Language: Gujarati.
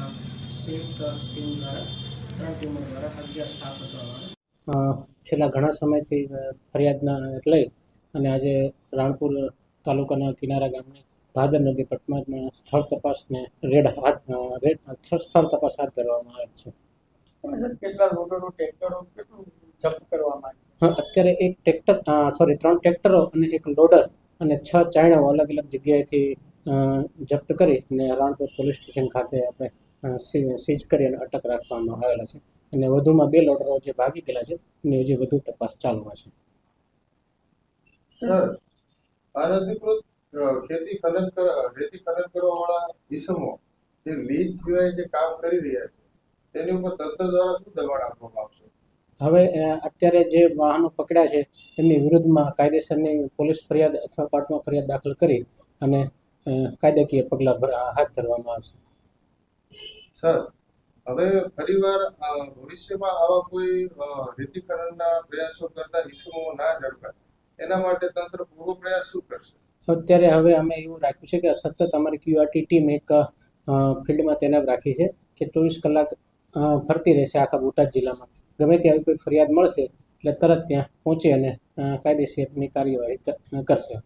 પોલીસના સંયુક્ત ટીમ દ્વારા ત્રણ ટીમો દ્વારા અગિયાર સ્ટાફ હતો છેલ્લા ઘણા સમયથી ફરિયાદના લઈ અને આજે રાણપુર તાલુકાના કિનારા ગામની ભાદર નદી પટમાં સ્થળ તપાસને રેડ હાથ રેડ સ્થળ તપાસ હાથ ધરવામાં આવે છે. અત્યારે એક ટ્રેક્ટર સોરી ત્રણ ટ્રેક્ટરો અને એક લોડર અને છ ચાયણાઓ અલગ અલગ જગ્યાએથી જપ્ત કરી અને રાણપુર પોલીસ સ્ટેશન ખાતે આપણે સીઝ કરી અને અટક રાખવામાં આવેલા છે. અને વધુમાં બે લોટરો જે ભાગી ગયેલા છે એની હજી વધુ તપાસ ચાલુમાં છે. અનધિકૃત ખેતી ખનન રેતી ખનન કરવા વાળા ઈસમો જે લીજ સિવાય જે કામ કરી રહ્યા છે તેની ઉપર તંત્ર દ્વારા શું દબાણ આપવામાં આવશે? હવે અત્યારે જે વાહનો પકડ્યા છે એમની વિરુદ્ધમાં કાયદેસરની પોલીસ ફરિયાદ અથવા કોર્ટમાં ફરિયાદ દાખલ કરી અને કાયદાકીય પગલાં ભર- હાથ ધરવામાં આવશે. સર હવે ફરીવાર ભવિષ્યમાં આવા કોઈ અ, પ્રયાસો કરતા ઈસમો ના ઝડપાય એના માટે તંત્ર પૂર્વ પ્રયાસ શું કરશે? અત્યારે હવે અમે એવું રાખ્યું છે કે સતત અમારી ક્યુઆરટી ટીમ એક ફિલ્ડમાં તૈનાત રાખી છે કે ચોવીસ કલાક ફરતી રહેશે આખા બોટાદ જિલ્લામાં. ગમે ત્યાં કોઈ ફરિયાદ મળશે એટલે તરત ત્યાં પહોંચી અને કાયદેસરની કાર્યવાહી કરશે.